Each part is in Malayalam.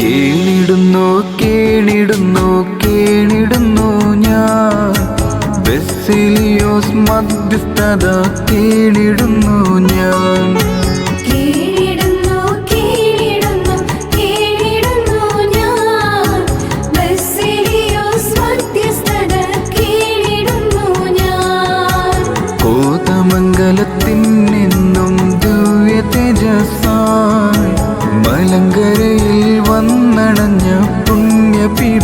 കേണിടുന്നു കേണിടുന്നു കേണിടുന്നു ഞാൻ. ബെസിലിയോസ് മധ്യസ്ഥത കേണിടുന്നു ഞാൻ.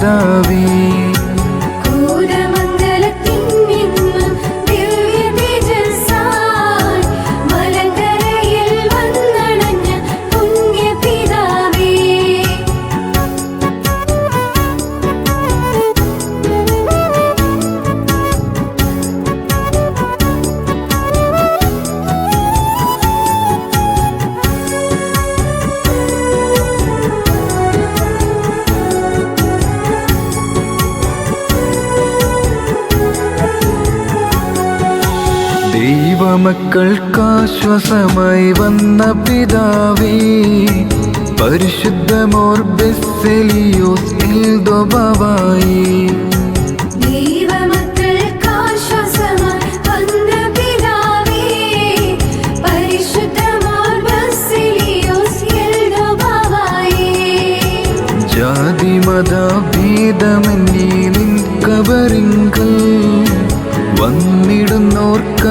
പുണ്യപിതാവേ ദൈവമക്കൾക്കാശ്വാസമായി വന്ന പിതാവേ പിതാവേ, പരിശുദ്ധമാർ ബസിലിയോസ് എൽദോബാവായേ. ജാതി മത ഭേദമന്യേ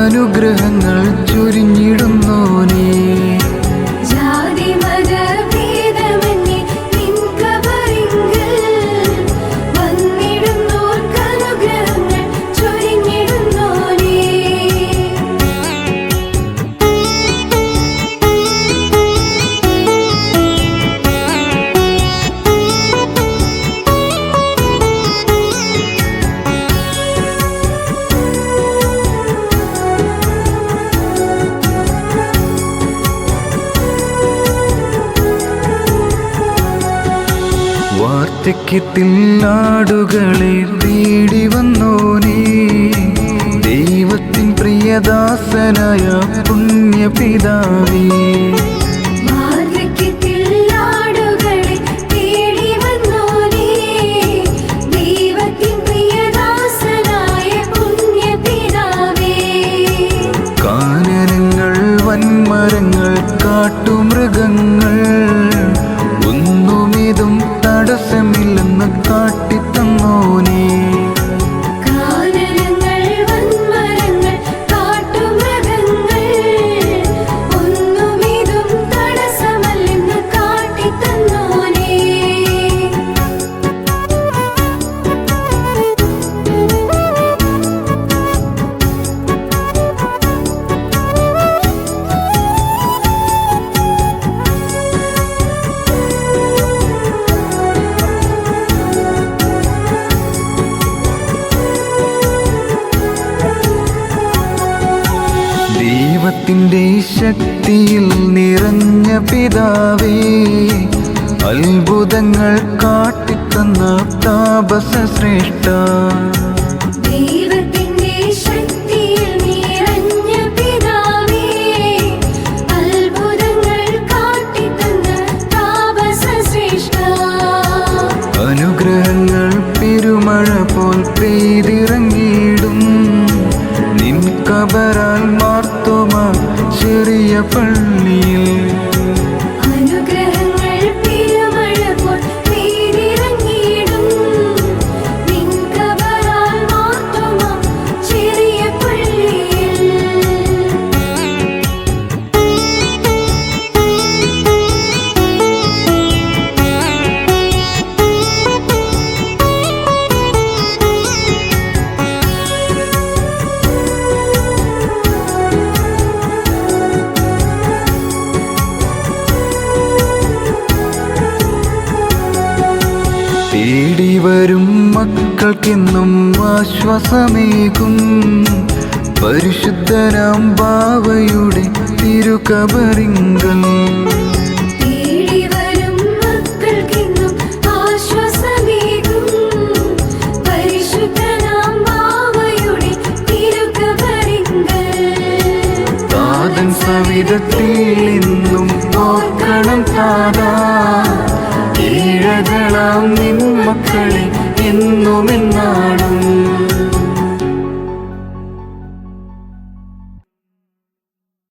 വന്നിടുന്നോർക്കനുഗ്രഹങ്ങൾ വാർദ്ധക്യത്തിൽ തിന്നാടുകളിൽ തേടി വന്നോനേ. ദൈവത്തിൻ പ്രിയദാസനായ പുണ്യപിതാവേ. വൻമരങ്ങൾ കാട്ടുമൃഗങ്ങൾ ഒന്നുമേതും காட்டி ദൈവത്തിന്റെ ശക്തിയിൽ നിറഞ്ഞ പിതാവേ അത്ഭുതങ്ങൾ കാട്ടിത്തന്ന താപസ ശ്രേഷ്ഠ വരും മക്കൾക്കെന്നും ആശ്വാസമേകും. പരിശുദ്ധനാം ബാവയുടെ തിരുകബറിങ്കൽ ും നോക്കണം സവിധത്തിൽ നിന്നും ഓർക്കണം താതാ. ഈഴകളാം നിൻ എന്നുമെന്നാണ്